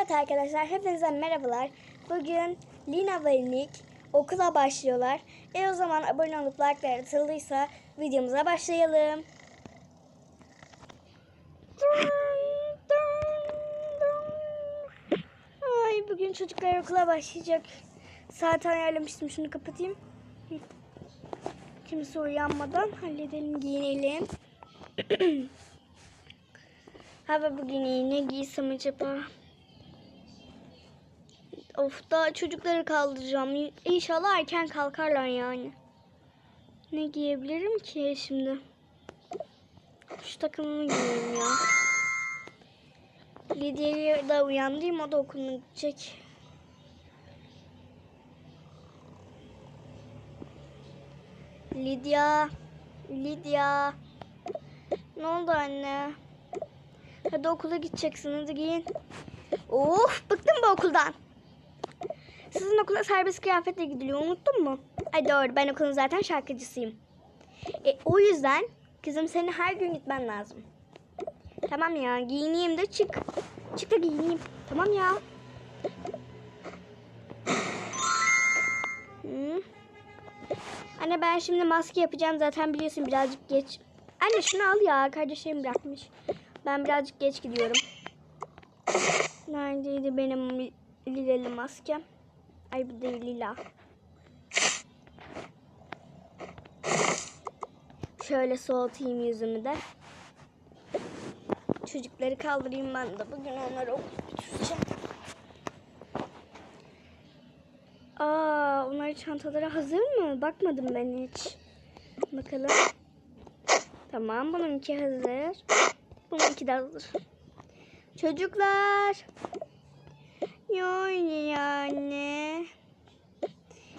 Evet arkadaşlar hepinize merhabalar. Bugün Lina ve Nick okula başlıyorlar. E o zaman abone olup like'lar atıldıysa videomuza başlayalım. Ay bugün çocuklar okula başlayacak. Saat ayarlamıştım şunu kapatayım. Kimse uyanmadan halledelim giyinelim. Hava bugün iyi. Ne giysem acaba? Of daha çocukları kaldıracağım. İnşallah erken kalkarlar yani. Ne giyebilirim ki şimdi? Şu takımımı giyeyim ya. Lidya'yı da uyandırayım. O da okuluna gidecek. Lidya. Lidya. Ne oldu anne? Hadi okula gideceksin. Hadi giyin. Of bıktım bu okuldan. Sizin okula serbest kıyafetle gidiliyor. Unuttun mu? Ay doğru ben okulun zaten şarkıcısıyım. E, o yüzden kızım senin her gün gitmen lazım. Tamam ya giyineyim de çık. Çık da giyineyim. Tamam ya. Hı. Anne ben şimdi maske yapacağım zaten biliyorsun birazcık geç. Anne şunu al ya kardeşlerim bırakmış. Ben birazcık geç gidiyorum. Neredeydi benim li- lileli maskem? Ay bu değil lila. Şöyle soğutayım yüzümü de. Çocukları kaldırayım ben de. Bugün onları götüreceğim. Aa, onlar çantaları hazır mı? Bakmadım ben hiç. Bakalım. Tamam, bununki hazır. Bununki de hazır. Çocuklar. Yani anne.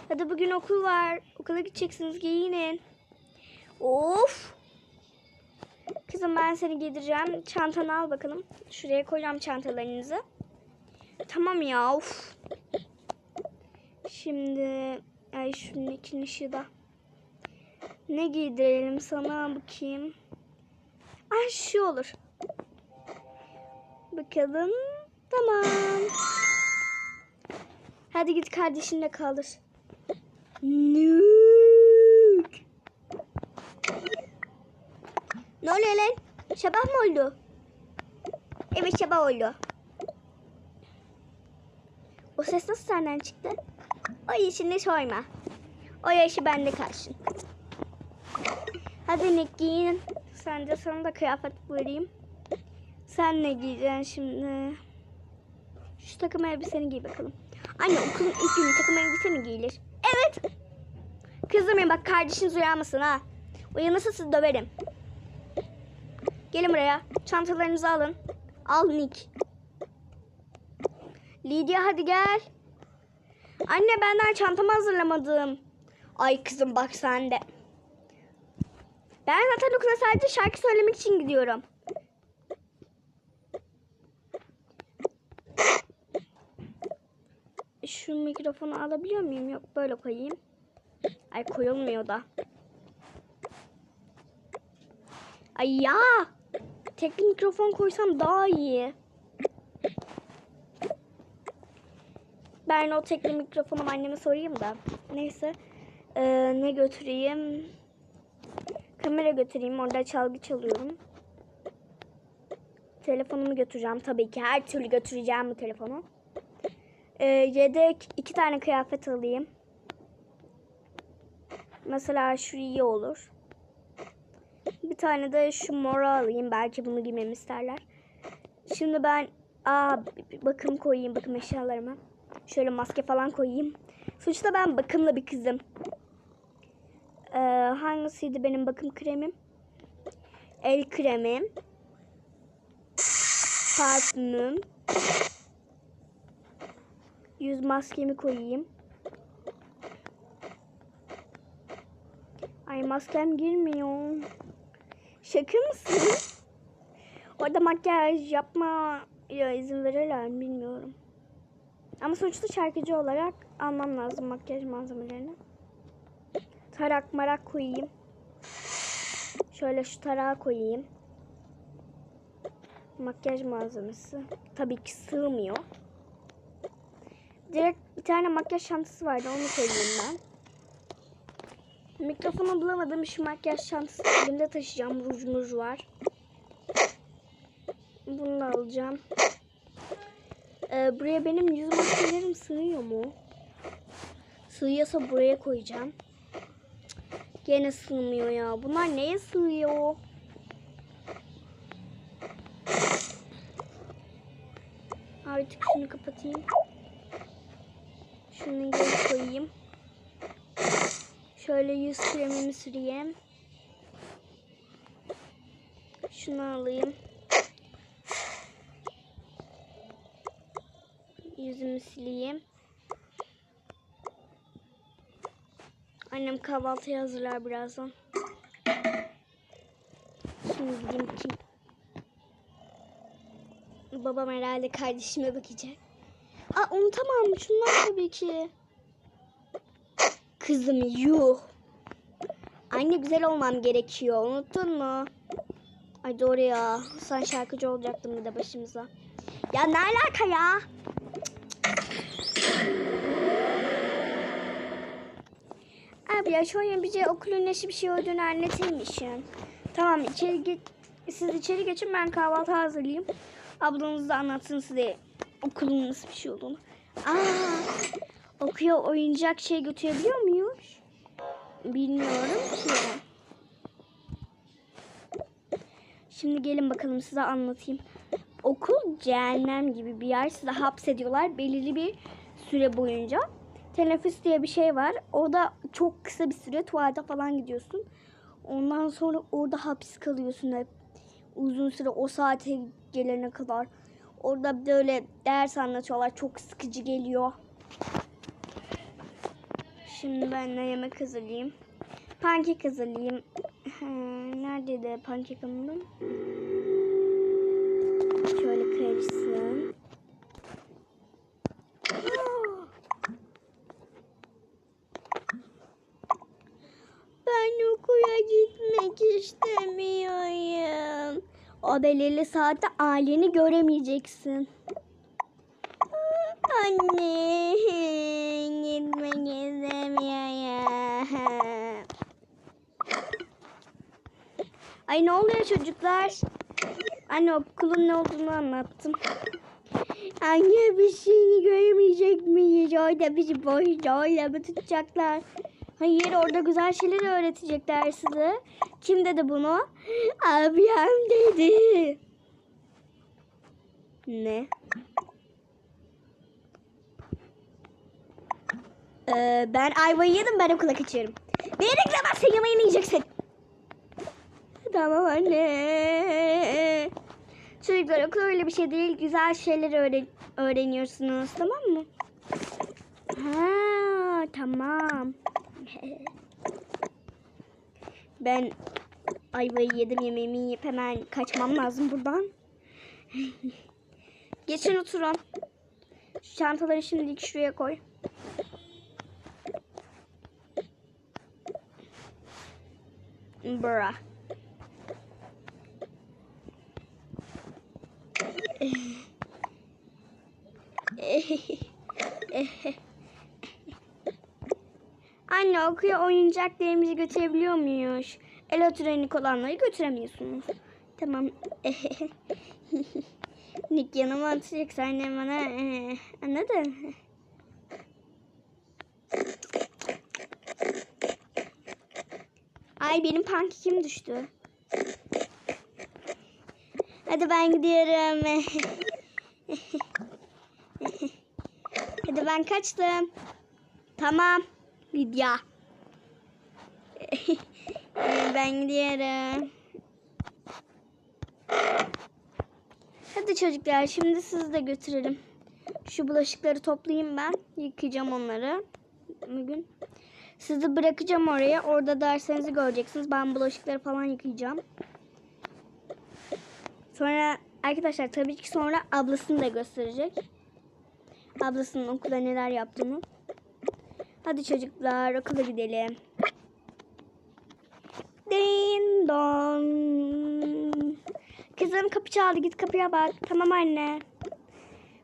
Hadi bugün okul var. Okula gideceksiniz giyinin. Of. Kızım ben seni giydireceğim. Çantanı al bakalım. Şuraya koyacağım çantalarınızı. Tamam ya of. Şimdi ay şunun için ışığı da. Ne giydirelim sana bakayım. Ay şu olur. Bakalım. Tamam. Hadi git kardeşinle kaldır. Nük. Ne oluyor lan? Sabah mı oldu? Evet sabah oldu. O ses nasıl senden çıktı? O işini sorma. O yaşı bende kalsın. Hadi ne giyin. Sen de sana da kıyafet vereyim. Sen ne giyeceksin şimdi? Takım elbiseni giy bakalım. Anne okulun ilk günü takım elbise mi giyilir? Evet. Kızım bak kardeşiniz uyanmasın ha. Uyanırsa sizi döverim. Gelin buraya. Çantalarınızı alın. Al Nick. Lydia hadi gel. Anne ben daha çantamı hazırlamadım. Ay kızım bak sen de. Ben okula sadece şarkı söylemek için gidiyorum. Şu mikrofonu alabiliyor muyum? Yok böyle koyayım. Ay koyulmuyor da. Ay ya. Tek mikrofon koysam daha iyi. Ben o tekli mikrofonu anneme sorayım da. Neyse. Ee, ne götüreyim? Kamera götüreyim. Orada çalgı çalıyorum. Telefonumu götüreceğim tabii ki. Her türlü götüreceğim bu telefonu. Ee, yedek iki tane kıyafet alayım. Mesela şu iyi olur. Bir tane de şu moru alayım. Belki bunu giymemi isterler. Şimdi ben aa, bakım koyayım. Bakım eşyalarıma. Şöyle maske falan koyayım. Sonuçta ben bakımlı bir kızım. Ee, hangisiydi benim bakım kremim? El kremim. Parfümüm. Yüz maskemi koyayım. Ay maskem girmiyor. Şaka mısın? Orada makyaj yapma ya izin verirler mi bilmiyorum. Ama sonuçta şarkıcı olarak almam lazım makyaj malzemelerini. Tarak marak koyayım. Şöyle şu tarağı koyayım. Makyaj malzemesi. Tabii ki sığmıyor. Direkt bir tane makyaj çantası vardı. Onu koyayım ben. Mikrofonu bulamadım. Şu makyaj çantasını elimde taşıyacağım. Ruj muj var. Bunu da alacağım. Ee, buraya benim yüz maskelerim sığıyor mu? Sığıyorsa buraya koyacağım. Gene sığmıyor ya. Bunlar neye sığıyor? Artık şunu kapatayım. Şunu geri koyayım. Şöyle yüz kremimi süreyim. Şunu alayım. Yüzümü sileyim. Annem kahvaltıyı hazırlar birazdan. Şimdi gideyim kim? Babam herhalde kardeşime bakacak. Aa unutamam. Şunlar tabii ki. Kızım yuh. Anne güzel olmam gerekiyor. Unuttun mu? Ay doğru ya. Sen şarkıcı olacaktın bir de başımıza. Ya ne alaka ya? Abi ya şu an bize okulun nasıl bir şey olduğunu anlatır mısın? Tamam içeri git. Siz içeri geçin ben kahvaltı hazırlayayım. Ablanız da anlatsın size okulun nasıl bir şey olduğunu. Aa, okuyor oyuncak şey götürebiliyor muyuz? Bilmiyorum ki. Şimdi gelin bakalım size anlatayım. Okul cehennem gibi bir yer. Size hapsediyorlar belirli bir süre boyunca. Teneffüs diye bir şey var. O da çok kısa bir süre tuvalete falan gidiyorsun. Ondan sonra orada hapis kalıyorsun hep. Uzun süre o saate gelene kadar. Orada böyle ders anlatıyorlar. Çok sıkıcı geliyor. Şimdi ben de yemek hazırlayayım. Pankek hazırlayayım. Nerede pankek hamurum? Şöyle karışsın. Ben okula gitmek istemiyorum. O belirli saatte aileni göremeyeceksin. Anne, gitmek istemiyorum. Ay ne oluyor çocuklar? Anne okulun ne olduğunu anlattım. Anne biz seni göremeyecek miyiz? Orada bizi boşta öyle mi tutacaklar? Hayır orada güzel şeyler öğretecekler size. Kim dedi bunu? Abim dedi. Ne? Ee, ben ayvayı yedim ben okula kaçıyorum. Beni beklemezsen yemeğini yiyeceksin. Tamam anne. Çocuklar okul öyle bir şey değil. Güzel şeyler öğren öğreniyorsunuz tamam mı? Ha. Ben ayvayı yedim yemeğimi yiyip hemen kaçmam lazım buradan. Geçin oturun. Şu çantaları şimdilik şuraya koy. Bra. Anne okuya oyuncaklarımızı götürebiliyor muyuz? Elektronik olanları götüremiyorsunuz. Tamam. Nick yanıma atacaksa annem bana eh, anladın? Ay benim pankekim düştü. Hadi ben gidiyorum. Hadi ben kaçtım. Tamam. Lidya. Ben gidiyorum. Hadi çocuklar şimdi sizi de götürelim. Şu bulaşıkları toplayayım ben. Yıkayacağım onları. Bugün. Sizi bırakacağım oraya. Orada derslerinizi göreceksiniz. Ben bulaşıkları falan yıkayacağım. Sonra arkadaşlar tabii ki sonra ablasını da gösterecek. Ablasının okulda neler yaptığını. Hadi çocuklar okula gidelim. Din don. Kızım kapı çaldı git kapıya bak. Tamam anne.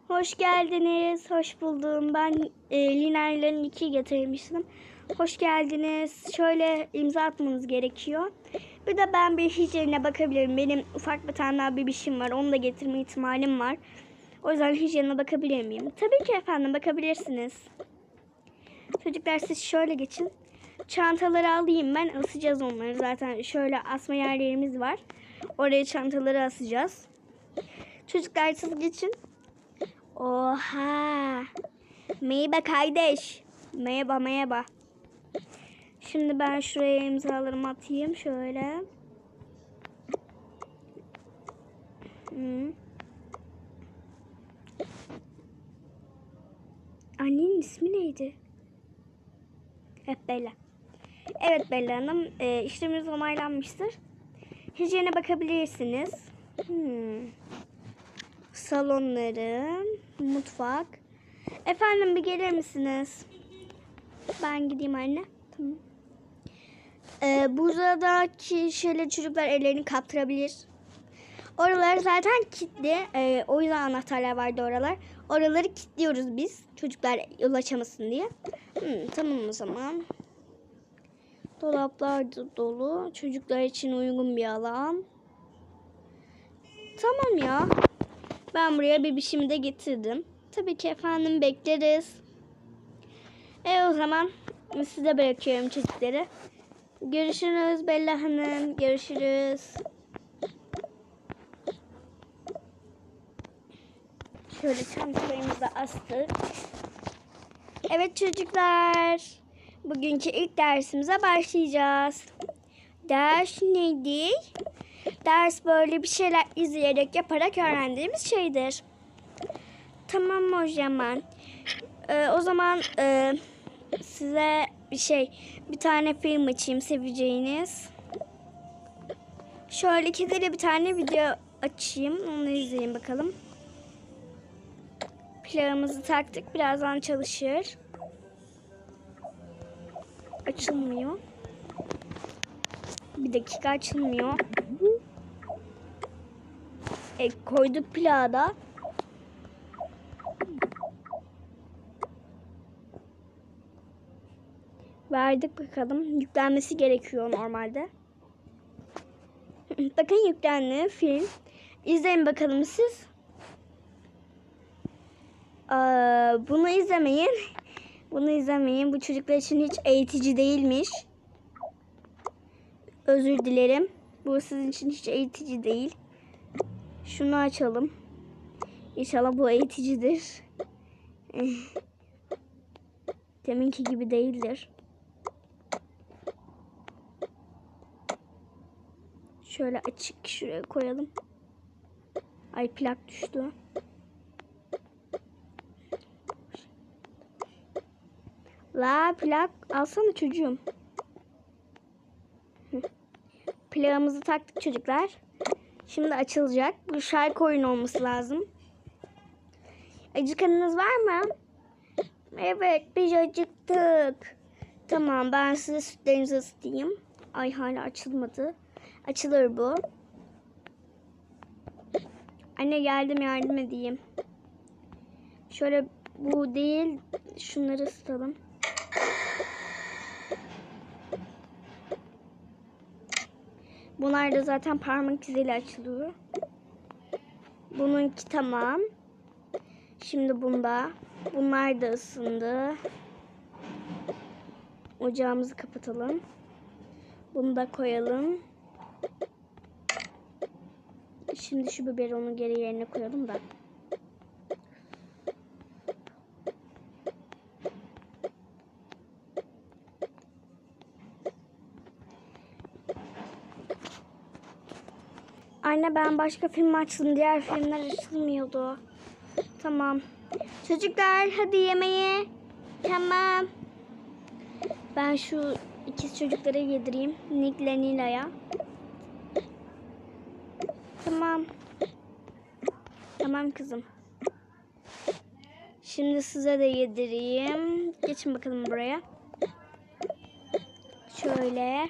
Hoş geldiniz. Hoş buldum. Ben e, linerlerin iki getirmiştim. Hoş geldiniz. Şöyle imza atmanız gerekiyor. Bir de ben bir hijyenine bakabilirim. Benim ufak bir tane daha bebişim var. Onu da getirme ihtimalim var. O yüzden hijyenine bakabilir miyim? Tabii ki efendim bakabilirsiniz. Çocuklar siz şöyle geçin. Çantaları alayım ben. Asacağız onları. Zaten şöyle asma yerlerimiz var. Oraya çantaları asacağız. Çocuklar siz geçin. Oha. Merhaba kardeş. Merhaba merhaba. Şimdi ben şuraya imzalarımı atayım şöyle. Hı. Annenin ismi neydi? Hep Bella. Evet Bella Hanım, e, işleminiz onaylanmıştır. Hijyene bakabilirsiniz. Hmm. Salonları, mutfak. Efendim bir gelir misiniz? Ben gideyim anne. Tamam. Ee, buradaki şöyle çocuklar ellerini kaptırabilir. Oralar zaten kilitli. Ee, o yüzden anahtarlar vardı oralar. Oraları kilitliyoruz biz. Çocuklar yol açamasın diye. Hmm, tamam o zaman. Dolaplar dolu. Çocuklar için uygun bir alan. Tamam ya. Ben buraya bebişimi de getirdim. Tabii ki efendim bekleriz. E o zaman size bırakıyorum çocukları. Görüşürüz Bella Hanım. Görüşürüz. Şöyle çantalarımızı astık. Evet çocuklar. Bugünkü ilk dersimize başlayacağız. Ders neydi? Ders böyle bir şeyler izleyerek yaparak öğrendiğimiz şeydir. Tamam o zaman. Ee, o zaman e, size bir şey, bir tane film açayım seveceğiniz. Şöyle kedili bir tane video açayım. Onu izleyin bakalım. Plağımızı taktık. Birazdan çalışır. Açılmıyor. Bir dakika açılmıyor. E, koyduk plağı da. Verdik bakalım. Yüklenmesi gerekiyor normalde. Bakın yüklendi film. İzleyin bakalım siz. Bunu izlemeyin. Bunu izlemeyin. Bu çocuklar için hiç eğitici değilmiş. Özür dilerim. Bu sizin için hiç eğitici değil. Şunu açalım. İnşallah bu eğiticidir. Deminki gibi değildir. Şöyle açık şuraya koyalım. Ay plak düştü. La plak alsana çocuğum. Plağımızı taktık çocuklar. Şimdi açılacak. Bu şarkı oyunu olması lazım. Acıkanınız var mı? Evet biz acıktık. Tamam ben size sütlerinizi ısıtayım. Ay hala açılmadı. Açılır bu. Anne geldim yardım edeyim. Şöyle bu değil şunları ısıtalım. Bunlar da zaten parmak iziyle açılıyor. Bununki tamam. Şimdi bunda. Bunlar da ısındı. Ocağımızı kapatalım. Bunu da koyalım. Şimdi şu biberonu geri yerine koyalım da. Anne ben başka film açtım. Diğer filmler açılmıyordu. Tamam. Çocuklar hadi yemeğe. Tamam. Ben şu ikiz çocuklara yedireyim. Nick ile Nila'ya. Tamam. Tamam kızım. Şimdi size de yedireyim. Geçin bakalım buraya. Şöyle.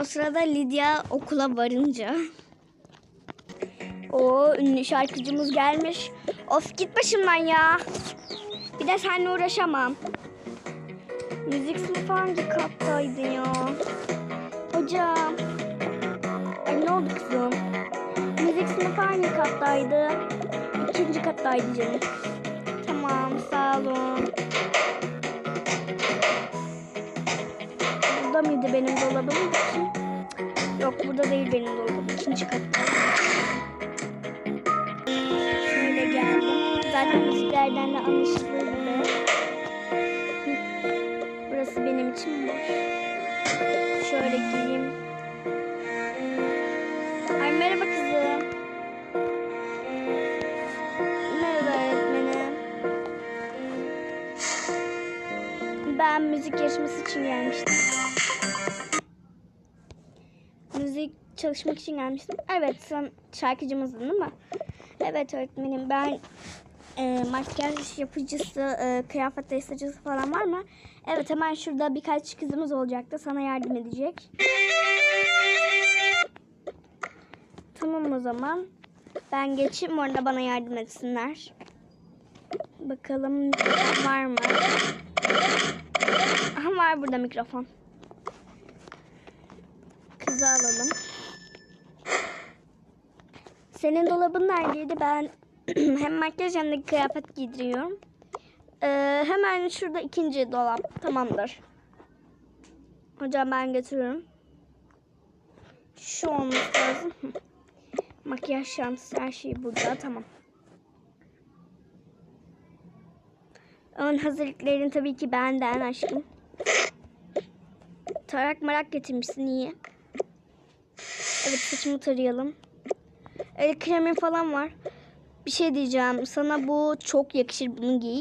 O sırada Lidya okula varınca O ünlü şarkıcımız gelmiş. Of git başımdan ya. Bir de seninle uğraşamam. Müzik sınıfı hangi kattaydı ya? Hocam. Ay ne oldu kızım? Müzik sınıfı hangi kattaydı? İkinci kattaydı canım. Tamam sağ olun. Mıydı benim dolabım? Yok burada değil benim dolabım. İkinci katta. Şöyle geldim. Zaten müziklerden de anlaşılır gibi. Hı. Burası benim için boş. Şöyle gireyim. Ay merhaba kızım. Ben müzik yarışması için gelmiştim. Müzik çalışmak için gelmiştim. Evet sen şarkıcımızdın değil mi? Evet öğretmenim ben e, makyaj yapıcısı, e, kıyafet değiştiricisi falan var mı? Evet hemen şurada birkaç kızımız olacaktı. Sana yardım edecek. Tamam o zaman. Ben geçeyim orada bana yardım etsinler. Bakalım var mı? Aha var burada mikrofon. Kızı alalım. Senin dolabın neredeydi? Ben hem makyaj hem de kıyafet giydiriyorum. Ee, hemen şurada ikinci dolap. Tamamdır. Hocam ben getiriyorum. Şu olması lazım. Makyaj şansı her şey burada. Tamam. Ön hazırlıkların tabii ki benden aşkım. Tarak marak getirmişsin iyi. Evet saçımı tarayalım. El kremin falan var. Bir şey diyeceğim. Sana bu çok yakışır. Bunu giy.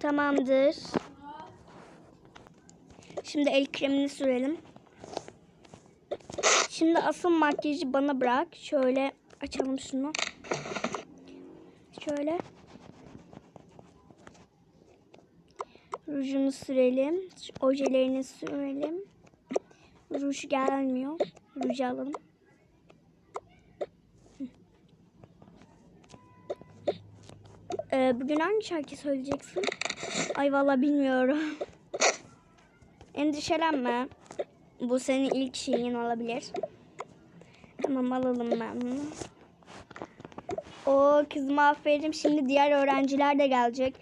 Tamamdır. Şimdi el kremini sürelim. Şimdi asıl makyajı bana bırak. Şöyle açalım şunu. Şöyle. Rujunu sürelim. Ojelerini sürelim. Ruj gelmiyor. Ruj alalım. Ee, bugün hangi şarkı söyleyeceksin? Ay valla bilmiyorum. Endişelenme. Bu senin ilk şeyin olabilir. Tamam alalım ben bunu. O kızım aferin. Şimdi diğer öğrenciler de gelecek.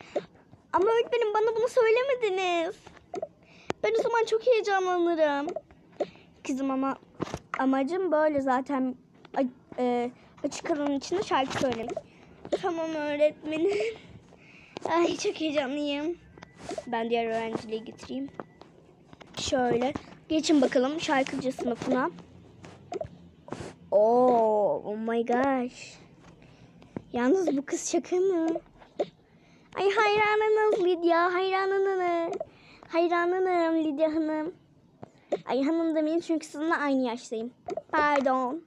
Ama öğretmenim bana bunu söylemediniz. Ben o zaman çok heyecanlanırım. Kızım ama amacım böyle zaten e, açık alanın içinde şarkı söylemek. Tamam öğretmenim. Ay çok heyecanlıyım. Ben diğer öğrencileri getireyim. Şöyle. Geçin bakalım şarkıcı sınıfına. Oo, oh my gosh. Yalnız bu kız şaka mı? Ay hayranınız Lidya, hayranınız. Hayranınım Lidya Hanım. Ay hanım demeyin çünkü sizinle aynı yaştayım. Pardon.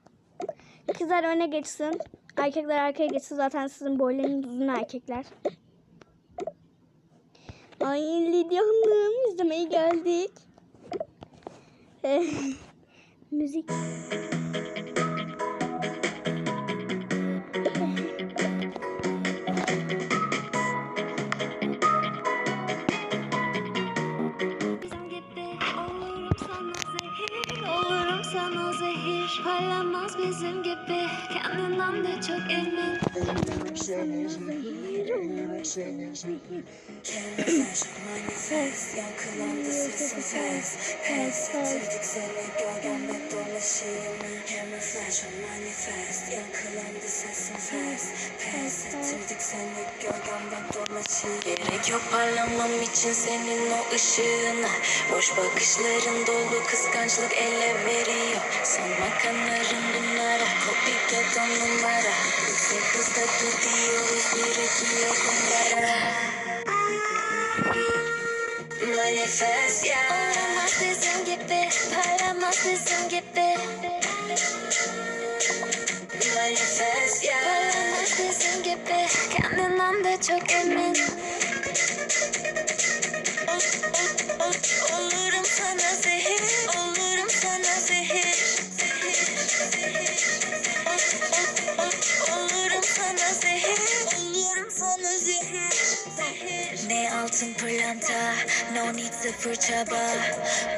Kızlar öne geçsin. Erkekler arkaya geçsin. Zaten sizin boylarınız uzun erkekler. Ay Lidya Hanım izlemeye geldik. Müzik. Parlamaz bizim gibi. Kendinden de çok emin. Manifest, yankılandı sesin ses Pes, bitirdik seni gölgemde dolaşayım. Camouflage or manifest, yankılandı sesin ses. Pes, bitirdik seni gölgemde dolaşayım. Gerek yok parlamam için senin o ışığına. Boş bakışların dolu kıskançlık ele veriyor. Sanma kanarım bunlara, copycat on numara. Yüksek hızda gidiyoruz, birikiyor kumbara Manifest ya. Olamaz bizim gibi Parlamaz bizim gibi. Manifest ya. Parlamaz bizim gibi Kendinden de çok emin. Olurum sana zehir zehir. Ne altın pırlanta, no need sıfır çaba.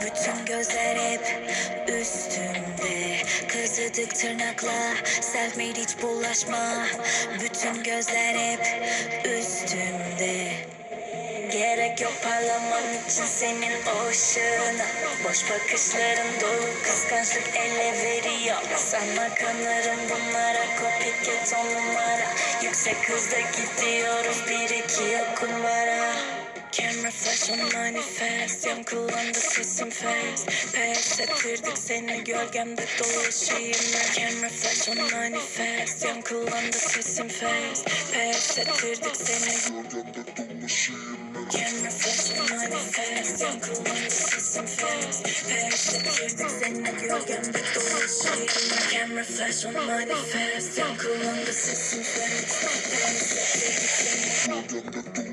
Bütün gözler hep üstümde. Kazıdık tırnakla, self made hiç bulaşma. Bütün gözler hep üstümde. Gerek yok parlamam için senin o ışığına Boş bakışların dolu kıskançlık ele veriyor Sana kanarım bunlara copycat on numara Yüksek hızda gidiyoruz. Bir iki yok kumara Camera flash on manifest. Yan kullandı sesim fast. Pes ettirdik seni gölgemde dolaşayım ben. Camera flash on manifest. Yan kullandı sesim fast. Pes ettirdik seni. Camera flash on manifest. Yan kullandı sesim fast. Pes ettirdik seni gölgemde dolaşayım ben. Camera flash on manifest. Yan kullandı sesim fast. Pes ettirdik seni. Olamaz bizim gibi,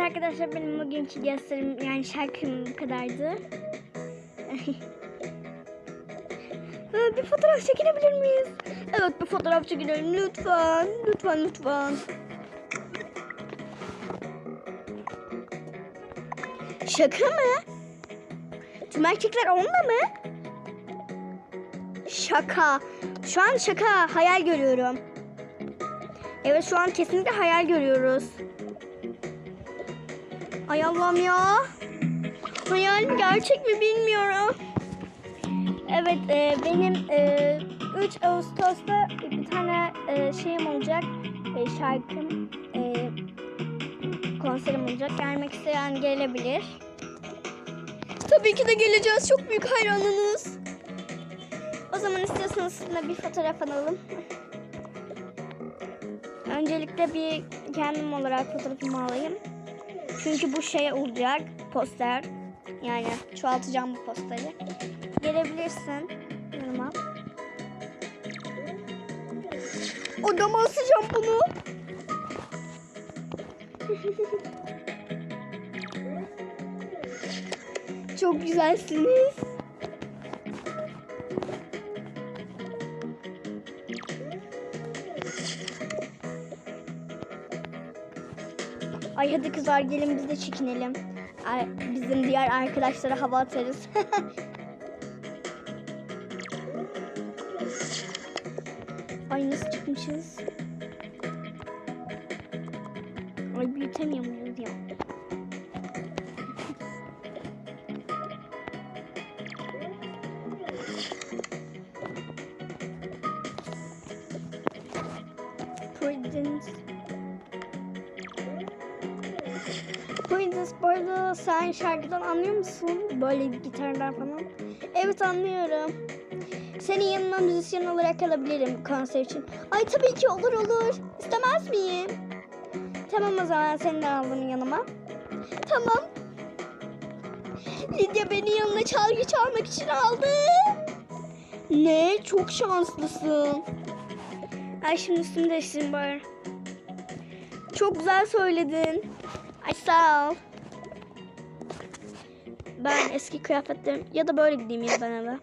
Arkadaşlar benim bugünkü gösterim yani şarkım bu kadardı. Ee, bir fotoğraf çekinebilir miyiz? Evet bir fotoğraf çekinelim lütfen. Lütfen lütfen. Şaka mı? Tüm erkekler onunla mı? Şaka. Şu an şaka. Hayal görüyorum. Evet şu an kesinlikle hayal görüyoruz. Ay Allah'ım ya. Hayalim gerçek mi bilmiyorum. Evet e, benim e, 3 Ağustos'ta bir tane e, şeyim olacak. E, şarkım e, konserim olacak. Gelmek isteyen gelebilir. Tabii ki de geleceğiz. Çok büyük hayranınız. O zaman istiyorsanız sizinle bir fotoğraf alalım. Öncelikle bir kendim olarak fotoğrafımı alayım. Çünkü bu şey olacak poster. Yani çoğaltacağım bu posteri. Gelebilirsin yanıma. Odama asacağım bunu. Çok güzelsiniz. Hadi kızlar gelin biz de çekinelim. Bizim diğer arkadaşlara hava atarız. Ay nasıl çıkmışız? Bu arada sen şarkıdan anlıyor musun? Böyle gitarlar falan. Evet anlıyorum. Senin yanına müzisyen olarak alabilirim konser için. Ay tabii ki olur olur. İstemez miyim? Tamam o zaman seni de aldım yanıma. Tamam. Lidya beni yanına çalgı çalmak için aldı. Ne? Çok şanslısın. Ay şimdi üstümü değiştireyim bari. Çok güzel söyledin. Ay sağ. Ben eski kıyafetlerim ya da böyle gideyim ya ben eve.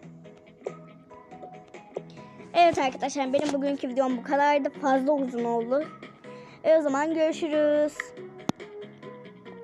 Evet arkadaşlar benim bugünkü videom bu kadardı. Fazla uzun oldu. E o zaman görüşürüz.